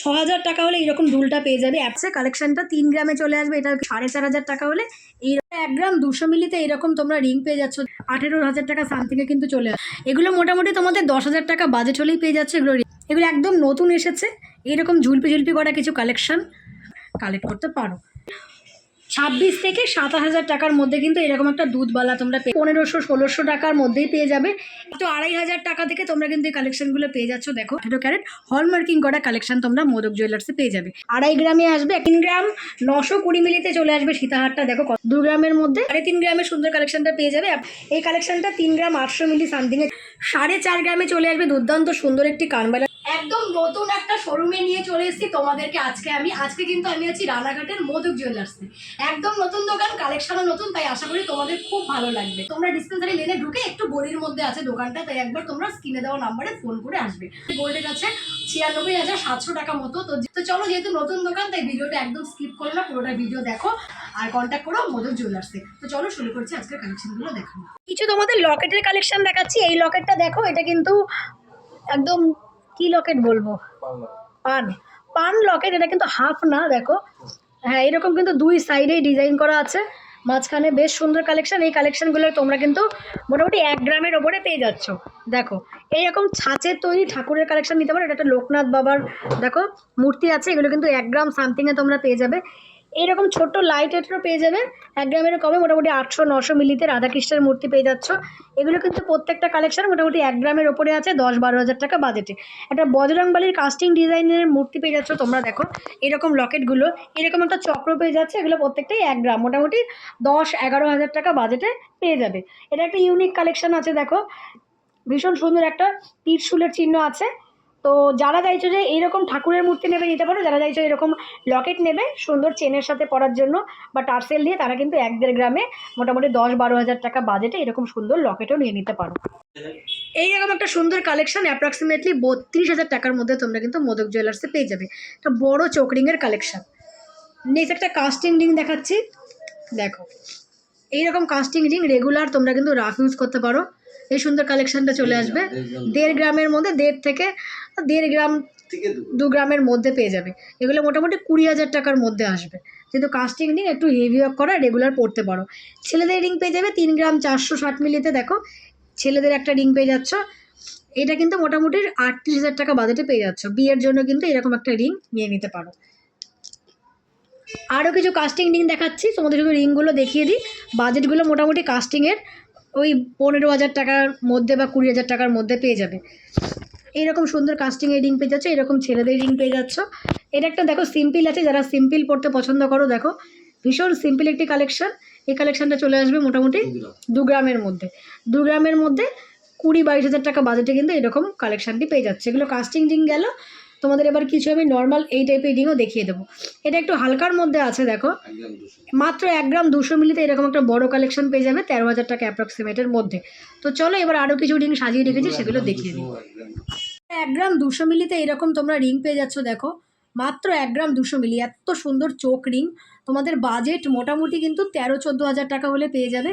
ছ হাজার টাকা হলে এইরকম দুলটা পেয়ে যাবে। অ্যাপসে কালেকশনটা তিন গ্রামে চলে আসবে। এটা সাড়ে চার হাজার টাকা হলে এই এক গ্রাম দুশো মিলিতে এরকম তোমরা রিং পেয়ে যাচ্ছ। আঠেরো হাজার টাকা সামথিংয়ে কিন্তু চলে আসবে। এগুলো মোটামুটি তোমাদের দশ হাজার টাকা বাজেট হলেই পেয়ে যাচ্ছে এগুলো। এগুলো একদম নতুন এসেছে। এরকম ঝুলপি ঝুলপি করা কিছু কালেকশন কালেক্ট করতে পারো। ছাব্বিশ থেকে সাতাশ হাজার টাকার মধ্যে কিন্তু এরকম একটা দুধবালা তোমরা পনেরোশো, ষোলোশো টাকার মধ্যেই পেয়ে যাবে। তো আড়াই হাজার টাকা থেকে তোমরা কিন্তু এই কালেকশনগুলো পেয়ে যাচ্ছ। দেখো আঠেরো ক্যারেট হলমার্কিং করা কালেকশন তোমরা মোদক জুয়েলার্সে পেয়ে যাবে। আড়াই গ্রামে আসবে, তিন গ্রাম নশো কুড়ি মিলিতে চলে আসবে সীতাহারটা। দেখো দু গ্রামের মধ্যে সাড়ে তিন গ্রামের সুন্দর কালেকশনটা পেয়ে যাবে। এই কালেকশনটা তিন গ্রাম আটশো মিলি সামথিংয়ে সাড়ে চার গ্রামে চলে আসবে দুর্দান্ত সুন্দর একটি কানবালা একদম নতুন একটা শোরুমে নিয়ে চলে এসেছি। তোমাদেরকে আজকে আমি, আজকে কিন্তু আমি আছি রানাঘাটের মোদক জুয়েলার্সে একদম নতুন দোকান কালেকশনও নতুন, তাই আশা করি তোমাদের খুব ভালো লাগবে। তোমরা ডিসপেন্সারি লেনে ঢুকে একটু গলির মধ্যে আছে দোকানটা, তাই একবার তোমরা স্ক্রিনে দেওয়া নাম্বারে ফোন করে আসবে। গোল্ডের কাছে ছিয়ানব্বই হাজার সাতশো টাকা মতো। তো তো চলো যেহেতু নতুন দোকান, তাই ভিডিওটা একদম স্কিপ করো না, পুরোটা ভিডিও দেখো আর কন্ট্যাক্ট করো মোদক জুয়েলার্সে তো চলো শুরু করছি আজকের কালেকশনগুলো দেখো কিছু তোমাদের লকেটের কালেকশন দেখাচ্ছি। এই লকেটটা দেখো, এটা কিন্তু একদম কি লকেট বলব? পান। পান লকেট এটা কিন্তু হাফ না, দেখো। হ্যাঁ এরকম কিন্তু দুই সাইডেই ডিজাইন করা আছে। মাঝখানে বেশ সুন্দর কালেকশন এই কালেকশনগুলো তোমরা কিন্তু মোটামুটি এক গ্রামের ওপরে পেয়ে যাচ্ছ। দেখো, এইরকম ছাঁচের তৈরি ঠাকুরের কালেকশন নিতে পারো, এটা একটা লোকনাথ বাবার, দেখো, মূর্তি আছে, এগুলো কিন্তু এক গ্রাম সামথিংয়ে তোমরা পেয়ে যাবে। এইরকম ছোট্ট লাইটেরও পেয়ে যাবে এক গ্রামের কমে মোটামুটি আটশো নশো মিলিতে রাধাকৃষ্ণের মূর্তি পেয়ে যাচ্ছ। এগুলো কিন্তু প্রত্যেকটা কালেকশন মোটামুটি এক গ্রামের ওপরে আছে, দশ বারো হাজার টাকা বাজেটে একটা বজরংবালির কাস্টিং ডিজাইনের মূর্তি পেয়ে যাচ্ছ তোমরা দেখো। এরকম লকেটগুলো এরকম একটা চক্র পেয়ে যাচ্ছে, এগুলো প্রত্যেকটাই এক গ্রাম। মোটামুটি দশ এগারো হাজার টাকা বাজেটে পেয়ে যাবে। এটা একটা ইউনিক কালেকশন আছে, দেখো। ভীষণ সুন্দর একটা তীরশুলের চিহ্ন আছে। তো যারা চাইছো যে এইরকম ঠাকুরের মূর্তি নেবে নিতে পারো, যারা চাইছো এরকম লকেট নেবে সুন্দর চেনের সাথে পরার জন্য বা টার্সেল দিয়ে, তারা কিন্তু এক দেড় গ্রামে মোটামুটি দশ বারো হাজার টাকা বাজেটে এরকম সুন্দর লকেটও নিয়ে নিতে পারো। এইরকম একটা সুন্দর কালেকশন অ্যাপ্রক্সিমেটলি বত্রিশ হাজার টাকার মধ্যে তোমরা কিন্তু মোদক জুয়েলার্সে পেয়ে যাবে। একটা বড় চোকরিংয়ের কালেকশন নেক্সট একটা কাস্টিং রিং দেখাচ্ছি। দেখো, এইরকম কাস্টিং রিং রেগুলার তোমরা কিন্তু রাফ ইউজ করতে পারো। এই সুন্দর কালেকশনটা চলে আসবে। দেড় গ্রামের মধ্যে দেড় থেকে দেড় গ্রাম দু গ্রামের মধ্যে পেয়ে যাবে। এগুলো মোটামুটি কুড়ি হাজার টাকার মধ্যে আসবে। যেহেতু কাস্টিং রিং একটু হেভি ওয়ার্ক করা রেগুলার পড়তে পারো। ছেলেদের রিং পেয়ে যাবে তিন গ্রাম চারশো ষাট মিলিতে দেখো। ছেলেদের একটা রিং পেয়ে যাচ্ছ। এটা কিন্তু মোটামুটি আটত্রিশ হাজার টাকা বাজেটে পেয়ে যাচ্ছ। বিয়ের জন্য কিন্তু এরকম একটা রিং নিয়ে নিতে পারো। আরও কিছু কাস্টিং রিং দেখাচ্ছি। তোমাদের শুধু রিংগুলো দেখিয়ে দিই। বাজেটগুলো মোটামুটি কাস্টিংয়ের ওই পনেরো হাজার টাকার মধ্যে বা কুড়ি হাজার টাকার মধ্যে পেয়ে যাবে। এইরকম সুন্দর কাস্টিংয়ের রিং পেয়ে যাচ্ছ এরকম ছেলেদের রিং পেয়ে যাচ্ছ। এটা একটা দেখো সিম্পল আছে যারা সিম্পল পড়তে পছন্দ করো দেখো। ভীষণ সিম্পল একটি কালেকশন এই কালেকশনটা চলে আসবে মোটামুটি দু গ্রামের মধ্যে। দু গ্রামের মধ্যে কুড়ি বাইশ হাজার টাকা বাজেটে কিন্তু এরকম কালেকশানটি পেয়ে যাচ্ছে। এগুলো কাস্টিং রিং গেল। তোমাদের এবার কিছু আমি নর্মাল এই টাইপের রিংও দেখিয়ে দেবো। এটা একটু হালকার মধ্যে আছে, দেখো। মাত্র এক গ্রাম দুশো মিলিতে এরকম একটা বড় কালেকশন পেয়ে যাবে, তেরো হাজার টাকা অ্যাপ্রক্সিমেটের মধ্যে। তো চলো, এবার আরও কিছু রিং সাজিয়ে রেখেছি, সেগুলো দেখিয়ে দিই। এক গ্রাম দুশো মিলিতে এরকম তোমরা রিং পেয়ে যাচ্ছ, দেখো। মাত্র এক গ্রাম দুশো মিলি, এত সুন্দর চোখ রিং। তোমাদের বাজেট মোটামুটি কিন্তু তেরো চোদ্দ হাজার টাকা হলে পেয়ে যাবে।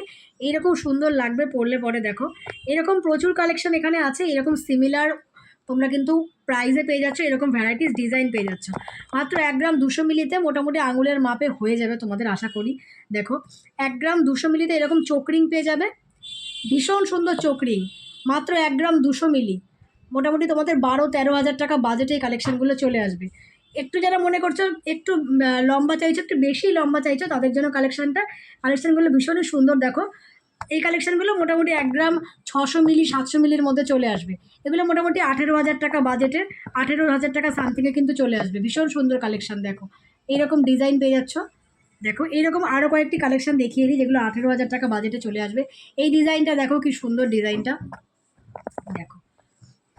এইরকম সুন্দর লাগবে পড়লে পরে, দেখো। এরকম প্রচুর কালেকশন এখানে আছে, এরকম সিমিলার তোমরা কিন্তু প্রাইজে পেয়ে যাচ্ছ, এরকম ভ্যারাইটিস ডিজাইন পেয়ে যাচ্ছ। মাত্র এক গ্রাম দুশো মিলিতে মোটামুটি আঙুলের মাপে হয়ে যাবে তোমাদের আশা করি। দেখো, এক গ্রাম দুশো মিলিতে এরকম চোকরিং পেয়ে যাবে। ভীষণ সুন্দর চোকরিং মাত্র এক গ্রাম দুশো মিলি। মোটামুটি তোমাদের বারো তেরো হাজার টাকা বাজেটে এই কালেকশানগুলো চলে আসবে। একটু যারা মনে করছ, একটু লম্বা চাইছো, একটু বেশি লম্বা চাইছো, তাদের জন্য কালেকশানটা কালেকশানগুলো ভীষণই সুন্দর। দেখো এই কালেকশানগুলো মোটামুটি এক গ্রাম ছশো মিলি, সাতশো মিলির মধ্যে চলে আসবে। এগুলো মোটামুটি আঠেরো হাজার টাকা বাজেটের আঠেরো হাজার টাকা সামথিংয়ে কিন্তু চলে আসবে। ভীষণ সুন্দর কালেকশান দেখো। এইরকম ডিজাইন পেয়ে যাচ্ছ। দেখো, এইরকম আরও কয়েকটি কালেকশন দেখিয়ে দিই, যেগুলো আঠেরো হাজার টাকা বাজেটে চলে আসবে। এই ডিজাইনটা দেখো কি সুন্দর ডিজাইনটা দেখো,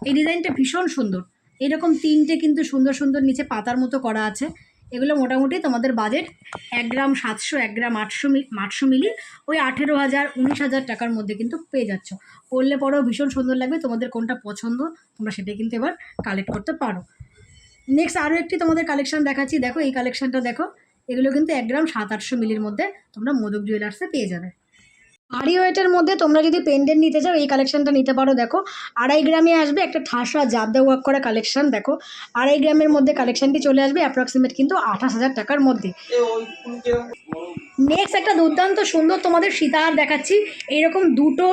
এই ডিজাইনটা ভীষণ সুন্দর। এরকম তিনটে কিন্তু সুন্দর সুন্দর নিচে পাতার মতো করা আছে। এগুলো মোটামুটি তোমাদের বাজেট এক গ্রাম সাতশো, এক গ্রাম আটশো আটশো মিলি, ওই আঠেরো হাজার, উনিশ হাজার টাকার মধ্যে কিন্তু পেয়ে যাচ্ছ। পড়লে পরেও ভীষণ সুন্দর লাগবে, তোমাদের কোনটা পছন্দ, তোমরা সেটাই কিন্তু এবার কালেক্ট করতে পারো। নেক্সট আরও একটি তোমাদের কালেকশান দেখাচ্ছি। দেখো, এই কালেকশানটা দেখো, এগুলো কিন্তু এক গ্রাম সাত, আটশো মিলির মধ্যে তোমরা মোদক জুয়েলার্সে পেয়ে যাবে। ভারী ওয়েটের মধ্যে তোমরা যদি পেন্ডেন্ট নিতে চাও, এই কালেকশনটা নিতে পারো, দেখো। আড়াই গ্রামে আসবে একটা ঠাসা জাবদা ওয়াক করা কালেকশন দেখো। আড়াই গ্রামের মধ্যে কালেকশনটি চলে আসবে অ্যাপ্রক্সিমেট কিন্তু আঠাশ হাজার টাকার মধ্যে। নেক্সট একটা দুর্দান্ত সুন্দর তোমাদের সীতাহার দেখাচ্ছি। এইরকম দুটো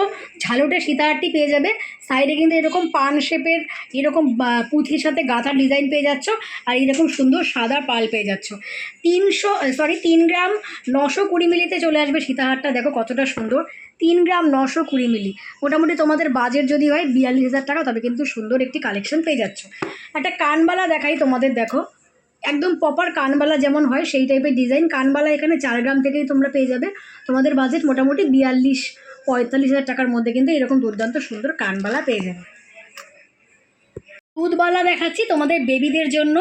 ঝালটের সীতাহারটি পেয়ে যাবে। সাইডে কিন্তু এরকম পান শেপের এরকম পুঁথির সাথে গাঁথা ডিজাইন পেয়ে যাচ্ছ আর এরকম সুন্দর সাদা পাল পেয়ে যাচ্ছ। তিনশো সরি তিন গ্রাম নশো কুড়ি মিলিতে চলে আসবে সীতাহারটা দেখো কতটা সুন্দর। তিন গ্রাম নশো কুড়ি মিলি। মোটামুটি তোমাদের বাজেট যদি হয় বিয়াল্লিশ হাজার টাকা, তবে কিন্তু সুন্দর একটি কালেকশন পেয়ে যাচ্ছ। একটা কানবালা দেখাই তোমাদের, দেখো। একদম প্রপার কানবালা যেমন হয়, সেই টাইপের ডিজাইন কানবালা এখানে চার গ্রাম থেকেই তোমরা পেয়ে যাবে। তোমাদের বাজেট মোটামুটি বিয়াল্লিশ, পঁয়তাল্লিশ হাজার টাকার মধ্যে কিন্তু এরকম দুর্দান্ত সুন্দর কানবালা পেয়ে যাবে। দুধবালা দেখাচ্ছি তোমাদের বেবিদের জন্য।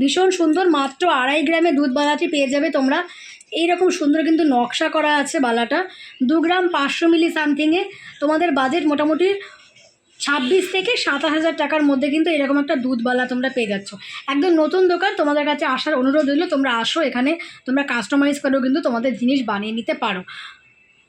ভীষণ সুন্দর, মাত্র আড়াই গ্রামে দুধবালাটি পেয়ে যাবে তোমরা। এইরকম সুন্দর কিন্তু নকশা করা আছে বালাটা। দু গ্রাম পাঁচশো মিলি সামথিংয়ে। তোমাদের বাজেট মোটামুটি ছাব্বিশ থেকে সাতাশ হাজার টাকার মধ্যে কিন্তু এরকম একটা দুধবালা তোমরা পেয়ে যাচ্ছ। একদম নতুন দোকান, তোমাদের কাছে আসার অনুরোধ রইল, তোমরা আসো এখানে, তোমরা কাস্টমাইজ করেও কিন্তু তোমাদের জিনিস বানিয়ে নিতে পারো।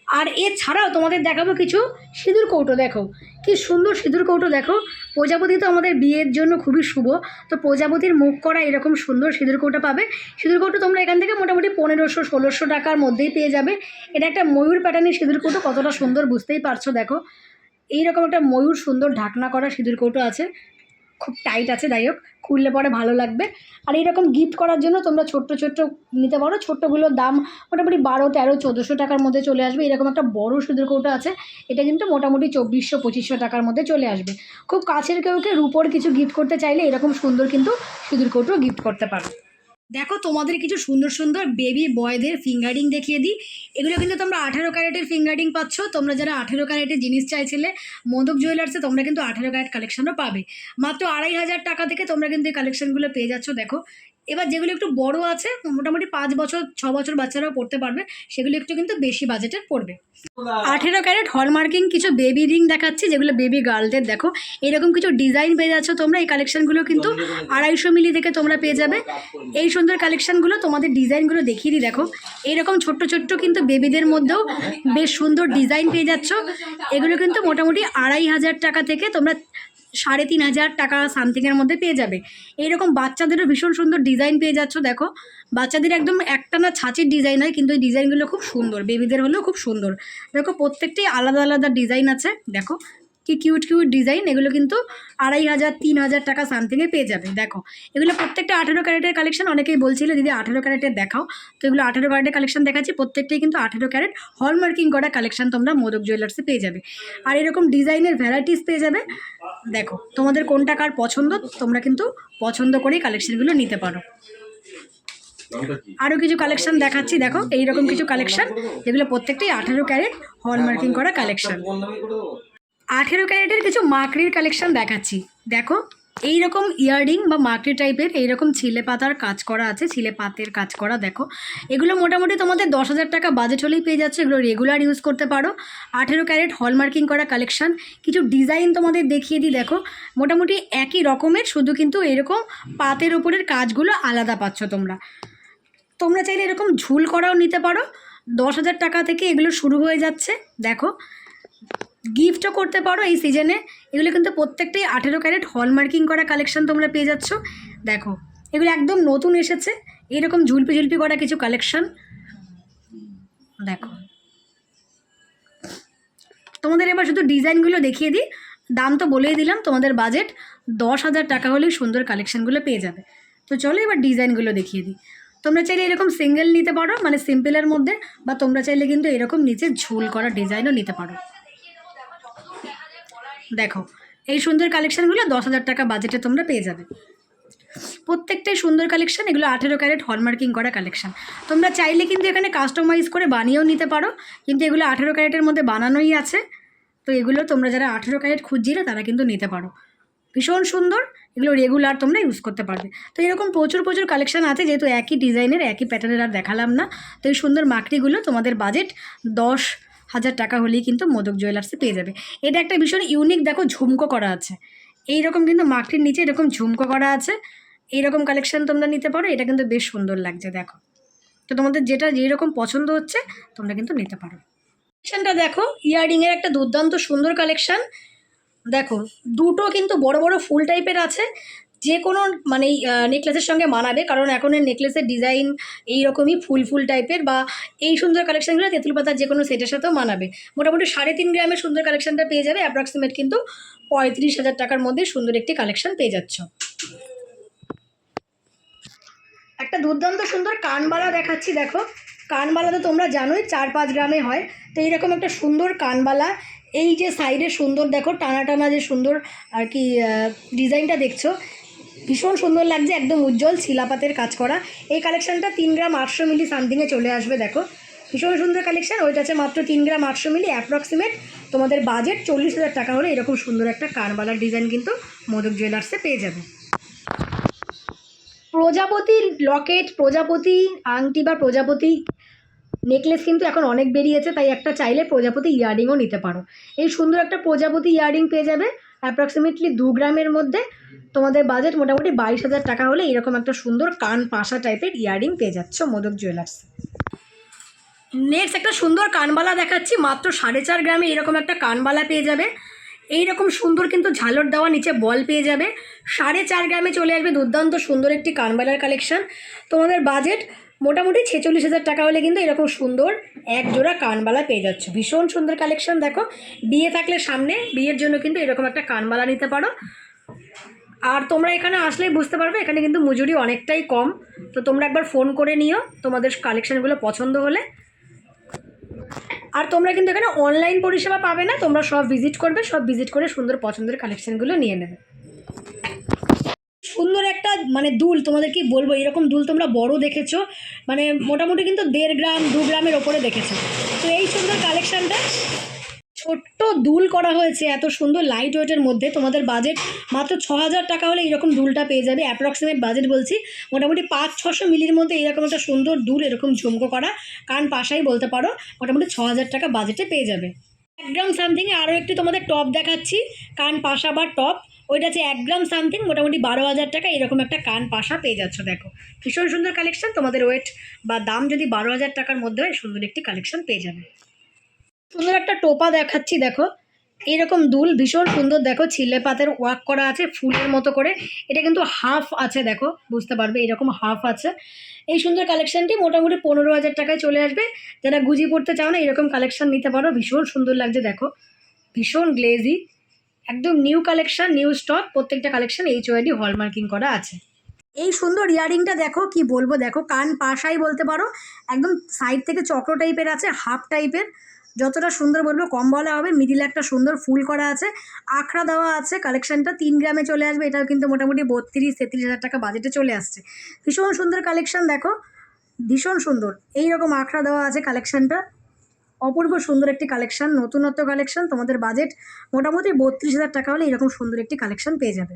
আর এছাড়াও তোমাদের দেখাবো কিছু সিঁদুর কৌটো, দেখো। কি সুন্দর সিঁদুর কৌটো, দেখো। প্রজাপতি তো আমাদের বিয়ের জন্য খুবই শুভ। তো প্রজাপতির মুখ করা এরকম সুন্দর সিঁদুর কৌটো পাবে। সিঁদুর কৌটো তোমরা এখান থেকে মোটামুটি পনেরোশো, ষোলোশো টাকার মধ্যেই পেয়ে যাবে। এটা একটা ময়ূর প্যাটার্নের সিঁদুর কৌটো, কতটা সুন্দর বুঝতেই পারছ, দেখো। এইরকম একটা ময়ূর সুন্দর ঢাকনা করা সিঁদুর কৌটো আছে। খুব টাইট আছে, যাই হোক, খুললে পরে ভালো লাগবে। আর এইরকম গিফট করার জন্য তোমরা ছোট্ট ছোট্ট নিতে পারো। ছোট্টগুলোর দাম মোটামুটি বারো, তেরো, চোদ্দোশো টাকার মধ্যে চলে আসবে। এরকম একটা বড় সিঁদুর কৌটো আছে। এটা কিন্তু মোটামুটি চব্বিশশো, পঁচিশশো টাকার মধ্যে চলে আসবে। খুব কাছের কেউ কেউকে রুপোর কিছু গিফট করতে চাইলে এরকম সুন্দর কিন্তু সিঁদুর কৌটো গিফট করতে পারো। দেখো, তোমাদের কিছু সুন্দর সুন্দর বেবি বয়দের ফিঙ্গারিং দেখিয়ে দিই। এগুলো কিন্তু তোমরা আঠেরো ক্যারেটের ফিঙ্গারিং পাচ্ছ। তোমরা যারা আঠেরো ক্যারেটের জিনিস চাইছিলে, মোদক জুয়েলার্সে তোমরা কিন্তু আঠেরো ক্যারেট কালেকশনও পাবে। মাত্র আড়াই হাজার টাকা থেকে তোমরা কিন্তু এই কালেকশনগুলো পেয়ে যাচ্ছ, দেখো। এবার যেগুলো একটু বড় আছে, মোটামুটি পাঁচ বছর, ছ বছর বাচ্চারাও পড়তে পারবে, সেগুলো একটু কিন্তু বেশি বাজেটের পড়বে। আঠেরো ক্যারেট হলমার্কিং কিছু বেবি রিং দেখাচ্ছি, যেগুলো বেবি গার্লদের, দেখো। এরকম কিছু ডিজাইন পেয়ে যাচ্ছ তোমরা, এই কালেকশানগুলো কিন্তু আড়াইশো মিলি থেকে তোমরা পেয়ে যাবে। এই সুন্দর কালেকশানগুলো তোমাদের ডিজাইনগুলো দেখিয়ে দিই, দেখো। এইরকম ছোট্ট ছোট্ট কিন্তু বেবিদের মধ্যেও বেশ সুন্দর ডিজাইন পেয়ে যাচ্ছ। এগুলো কিন্তু মোটামুটি আড়াই হাজার টাকা থেকে তোমরা সাড়ে তিন হাজার টাকা সামথিংয়ের মধ্যে পেয়ে যাবে। এইরকম বাচ্চাদেরও ভীষণ সুন্দর ডিজাইন পেয়ে যাচ্ছ, দেখো। বাচ্চাদের একদম একটা না ছাঁচির ডিজাইন হয়, কিন্তু এই ডিজাইনগুলো খুব সুন্দর বেবিদের হলেও খুব সুন্দর। দেখো, প্রত্যেকটাই আলাদা আলাদা ডিজাইন আছে, দেখো। কি কিউট কিউট ডিজাইন এগুলো কিন্তু আড়াই হাজার, তিন হাজার টাকা সামথিংয়ে পেয়ে যাবে। দেখো, এগুলো প্রত্যেকটা আঠেরো ক্যারেটের কালেকশন অনেকেই বলছিল, দিদি, আঠেরো ক্যারেটের দেখাও। তো এগুলো আঠেরো ক্যারেটের কালেকশন দেখাচ্ছি, প্রত্যেকটাই কিন্তু আঠেরো ক্যারেট হলমার্কিং করা কালেকশন তোমরা মোদক জুয়েলার্সে পেয়ে যাবে। আর এরকম ডিজাইনের ভ্যারাইটিস পেয়ে যাবে। দেখো, তোমাদের কোনটা কার পছন্দ, তোমরা কিন্তু পছন্দ করেই কালেকশনগুলো নিতে পারো। আরও কিছু কালেকশন দেখাচ্ছি, দেখো, এইরকম কিছু কালেকশন যেগুলো প্রত্যেকটাই আঠেরো ক্যারেট হলমার্কিং করা কালেকশন আঠেরো ক্যারেটের কিছু মাকড়ির কালেকশন দেখাচ্ছি। দেখো এই রকম ইয়াররিং বা মাকড়ি টাইপের এইরকম ছিলে পাতার কাজ করা আছে, ছিলে পাতের কাজ করা, দেখো। এগুলো মোটামুটি তোমাদের দশ হাজার টাকা বাজেট হলেই পেয়ে যাচ্ছে, এগুলো রেগুলার ইউজ করতে পারো। আঠেরো ক্যারেট হলমার্কিং করা কালেকশন কিছু ডিজাইন তোমাদের দেখিয়ে দিই, দেখো। মোটামুটি একই রকমের, শুধু কিন্তু এরকম পাতের ওপরের কাজগুলো আলাদা পাচ্ছ তোমরা। তোমরা চাইলে এরকম ঝুল করাও নিতে পারো। দশ হাজার টাকা থেকে এগুলো শুরু হয়ে যাচ্ছে, দেখো। গিফটও করতে পারো এই সিজনে এগুলো কিন্তু প্রত্যেকটাই আঠেরো ক্যারেট হলমার্কিং করা কালেকশন তোমরা পেয়ে যাচ্ছ। দেখো, এগুলো একদম নতুন এসেছে। এরকম ঝুলপি ঝুলপি করা কিছু কালেকশন দেখো। তোমাদের এবার শুধু ডিজাইনগুলো দেখিয়ে দিই। দাম তো বলেই দিলাম, তোমাদের বাজেট দশ হাজার টাকা হলেই সুন্দর কালেকশানগুলো পেয়ে যাবে। তো চলো এবার ডিজাইনগুলো দেখিয়ে দিই। তোমরা চাইলে এরকম সিঙ্গেল নিতে পারো মানে সিম্পলের মধ্যে, বা তোমরা চাইলে কিন্তু এরকম নিচে ঝুল করা ডিজাইনও নিতে পারো। দেখো, এই সুন্দর কালেকশানগুলো দশ হাজার টাকা বাজেটে তোমরা পেয়ে যাবে। প্রত্যেকটাই সুন্দর কালেকশন এগুলো আঠেরো ক্যারেট হলমার্কিং করা কালেকশান তোমরা চাইলে কিন্তু এখানে কাস্টমাইজ করে বানিয়েও নিতে পারো, কিন্তু এগুলো আঠেরো ক্যারেটের মধ্যে বানানোই আছে। তো এগুলো তোমরা যারা আঠেরো ক্যারেট খুঁজছিলে, তারা কিন্তু নিতে পারো। ভীষণ সুন্দর, এগুলো রেগুলার তোমরা ইউজ করতে পারবে। তো এরকম প্রচুর প্রচুর কালেকশান আছে, যেহেতু একই ডিজাইনের একই প্যাটার্নের আর দেখালাম না। তো এই সুন্দর মাকড়িগুলো তোমাদের বাজেট দশ হাজার টাকা হলেই কিন্তু মোদক জুয়েলার্সে পেয়ে যাবে। এটা একটা ভীষণ ইউনিক দেখো, ঝুমকো করা আছে। এই রকম কিন্তু মাকড়ির নিচে এরকম ঝুমকো করা আছে। এইরকম কালেকশন তোমরা নিতে পারো, এটা কিন্তু বেশ সুন্দর লাগছে, দেখো। তো তোমাদের যেটা যেরকম পছন্দ হচ্ছে, তোমরা কিন্তু নিতে পারো। কালেকশনটা দেখো ইয়াররিংয়ের একটা দুর্দান্ত সুন্দর কালেকশন দেখো, দুটো কিন্তু বড় বড় ফুল টাইপের আছে। যে কোনো মানে নেকলেসের সঙ্গে মানাবে। কারণ এখন নেকলেসের ডিজাইন এইরকমই ফুল ফুল টাইপের বা এই সুন্দর কালেকশনগুলো তেঁতুল পাতার যে কোনো সেটের সাথেও মানাবে। মোটামুটি সাড়ে তিন গ্রামের সুন্দর কালেকশনটা পেয়ে যাবে। অ্যাপ্রক্সিমেট কিন্তু পঁয়ত্রিশ হাজার টাকার মধ্যে সুন্দর একটি কালেকশন পেয়ে যাচ্ছ। একটা দুর্দান্ত সুন্দর কানবালা দেখাচ্ছি, দেখো। কানবালা তো তোমরা জানোই, চার পাঁচ গ্রামে হয়। তো এইরকম একটা সুন্দর কানবালা, এই যে সাইডে সুন্দর, দেখো টানা টানা যে সুন্দর আর কি ডিজাইনটা দেখছ ভীষণ সুন্দর লাগছে, একদম উজ্জ্বল শিলাপাতের কাজ করা। এই কালেকশানটা তিন গ্রাম আটশো মিলি সামথিংয়ে চলে আসবে, দেখো। ভীষণ সুন্দর কালেকশান ওইটা আছে মাত্র তিন গ্রাম আটশো মিলি অ্যাপ্রক্সিমেট তোমাদের বাজেট চল্লিশ হাজার টাকা হলে এরকম সুন্দর একটা কানবালার ডিজাইন কিন্তু মোদক জুয়েলার্সে পেয়ে যাবে। প্রজাপতির লকেট প্রজাপতি আংটি বা প্রজাপতি নেকলেস কিন্তু এখন অনেক বেরিয়েছে, তাই একটা চাইলে প্রজাপতি ইয়াররিংও নিতে পারো। এই সুন্দর একটা প্রজাপতি ইয়াররিং পেয়ে যাবে। অ্যাপ্রক্সিমেটলি দু গ্রামের মধ্যে তোমাদের বাজেট মোটামুটি বাইশ হাজার টাকা হলে এরকম একটা সুন্দর কান পাশা টাইপের ইয়াররিং পেয়ে যাচ্ছ মোদক জুয়েলার্স নেক্সট একটা সুন্দর কানবালা দেখাচ্ছি, মাত্র সাড়ে চার গ্রামে এরকম একটা কানবালা পেয়ে যাবে। এই রকম সুন্দর কিন্তু ঝালর দেওয়া নিচে বল পেয়ে যাবে। সাড়ে চার গ্রামে চলে আসবে দুর্দান্ত সুন্দর একটি কানবালার কালেকশন তোমাদের বাজেট মোটামুটি ছেচল্লিশ হাজার টাকা হলে কিন্তু এরকম সুন্দর এক জোড়া কানবালা পেয়ে যাচ্ছ। ভীষণ সুন্দর কালেকশন দেখো। বিয়ে থাকলে সামনে, বিয়ের জন্য কিন্তু এরকম একটা কানবালা নিতে পারো। আর তোমরা এখানে আসলেই বুঝতে পারবে, এখানে কিন্তু মজুরি অনেকটাই কম। তো তোমরা একবার ফোন করে নিও তোমাদের কালেকশানগুলো পছন্দ হলে। আর তোমরা কিন্তু এখানে অনলাইন পরিষেবা পাবে না, তোমরা সব ভিজিট করবে, সব ভিজিট করে সুন্দর পছন্দের কালেকশানগুলো নিয়ে নেবে। সুন্দর একটা মানে দুল তোমাদের কি বলব, এরকম দুল তোমরা বড় দেখেছ মানে মোটামুটি কিন্তু দেড় গ্রাম, দু গ্রামের ওপরে দেখেছ। তো এই সুন্দর কালেকশানটা ছোট্ট দুল করা হয়েছে, এত সুন্দর লাইট ওয়েটের মধ্যে। তোমাদের বাজেট মাত্র ছ হাজার টাকা হলে এরকম দুলটা পেয়ে যাবে অ্যাপ্রক্সিমেট বাজেট বলছি। মোটামুটি পাঁচ, ছশো মিলির মধ্যে এরকম একটা সুন্দর দুল, এরকম ঝুমকো করা, কান পাশাই বলতে পারো, মোটামুটি ছ হাজার টাকা বাজেটে পেয়ে যাবে। এক গ্রাম সামথিংয়ে আরও একটি তোমাদের টপ দেখাচ্ছি, কান পাশা বা টপ ওইটা আছে এক গ্রাম সামথিং মোটামুটি বারো হাজার টাকা এরকম একটা কান পাশা পেয়ে যাচ্ছ, দেখো। ভীষণ সুন্দর কালেকশন তোমাদের ওয়েট বা দাম যদি বারো হাজার টাকার মধ্যে হয়, সুন্দর একটি কালেকশন পেয়ে যাবে। সুন্দর একটা টোপা দেখাচ্ছি, দেখো। এইরকম দুল ভীষণ সুন্দর, দেখো, ছিলে পাতের ওয়াক করা আছে, ফুলের মতো করে। এটা কিন্তু হাফ আছে, দেখো, বুঝতে পারবে, এরকম হাফ আছে। এই সুন্দর কালেকশনটি মোটামুটি পনেরো হাজার টাকায় চলে আসবে। যারা গুজি পড়তে চাও না, এরকম কালেকশন নিতে পারো, ভীষণ সুন্দর লাগছে, দেখো। ভীষণ গ্লেজি একদম নিউ কালেকশন নিউ স্টক প্রত্যেকটা কালেকশন এইচ ওয়াইডি হলমার্কিং করা আছে। এই সুন্দর ইয়ারিংটা দেখো, কি বলব দেখো, কান পাশাই বলতে পারো, একদম সাইড থেকে চক্র টাইপের আছে হাফ টাইপের যতটা সুন্দর বলব, কম বলা হবে মিডিলে একটা সুন্দর ফুল করা আছে, আখড়া দেওয়া আছে কালেকশনটা তিন গ্রামে চলে আসবে, এটাও কিন্তু মোটামুটি বত্রিশ, তেত্রিশ হাজার টাকা বাজেটে চলে আসছে। ভীষণ সুন্দর কালেকশন দেখো, ভীষণ সুন্দর এই রকম আখড়া দেওয়া আছে কালেকশনটা অপূর্ব সুন্দর একটি কালেকশন নতুনত্ব কালেকশন তোমাদের বাজেট মোটামুটি বত্রিশ হাজার টাকা হলে এরকম সুন্দর একটি কালেকশন পেয়ে যাবে।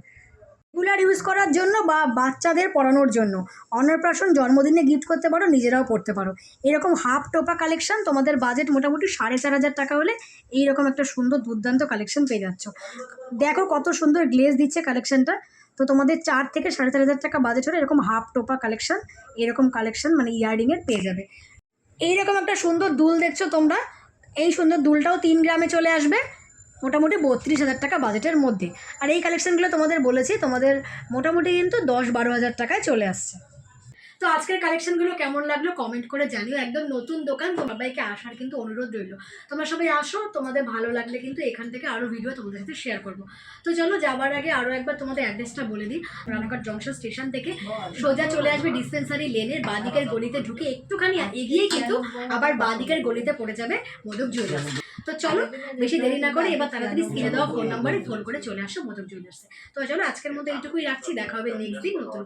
রেগুলার ইউজ করার জন্য বা বাচ্চাদের পড়ানোর জন্য, অন্নপ্রাশন জন্মদিনে গিফট করতে পারো, নিজেরাও পড়তে পারো। এরকম হাফ টোপা কালেকশন তোমাদের বাজেট মোটামুটি সাড়ে চার হাজার টাকা হলে এইরকম একটা সুন্দর দুর্দান্ত কালেকশন পেয়ে যাচ্ছ। দেখো কত সুন্দর গ্লেজ দিচ্ছে কালেকশনটা তো তোমাদের চার থেকে সাড়ে চার হাজার টাকা বাজেট হলে এরকম হাফ টোপা কালেকশন এরকম কালেকশন মানে ইয়াররিংয়ের পেয়ে যাবে। এইরকম একটা সুন্দর দুল দেখছ তোমরা? এই সুন্দর দুলটাও তিন গ্রামে চলে আসবে, মোটামুটি বত্রিশ হাজার টাকা বাজেটের মধ্যে। আর এই কালেকশানগুলো তোমাদের বলেছি, তোমাদের মোটামুটি কিন্তু দশ বারো হাজার টাকায় চলে আসছে। তো আজকের কালেকশনগুলো কেমন লাগল কমেন্ট করে জানিও। একদম নতুন দোকান সবাইকে আসার কিন্তু অনুরোধ রইল। তোমরা সবাই আসো, তোমাদের ভালো লাগলে কিন্তু এখান থেকে আরও ভিডিও তোমাদের সাথে শেয়ার করব। তো চলো, যাবার আগে আরও একবার তোমাদের অ্যাড্রেসটা বলে দিই। রানাঘাট জংশন স্টেশন থেকে সোজা চলে আসবে ডিসপেন্সারি লেনের বাঁদিকের গলিতে ঢুকে একটুখানি এগিয়ে কিন্তু আবার বাঁদিকের গলিতে পড়ে যাবে মোদক জুয়েলার্স তো চলো, বেশি দেরি না করে এবার তাড়াতাড়ি স্ক্রিনে দেওয়া ফোন নাম্বারে ফোন করে চলে আসো মোদক জুয়েলার্সে তো চলো, আজকের মতো এইটুকুই রাখছি। দেখা হবে নেক্সট দিন নতুন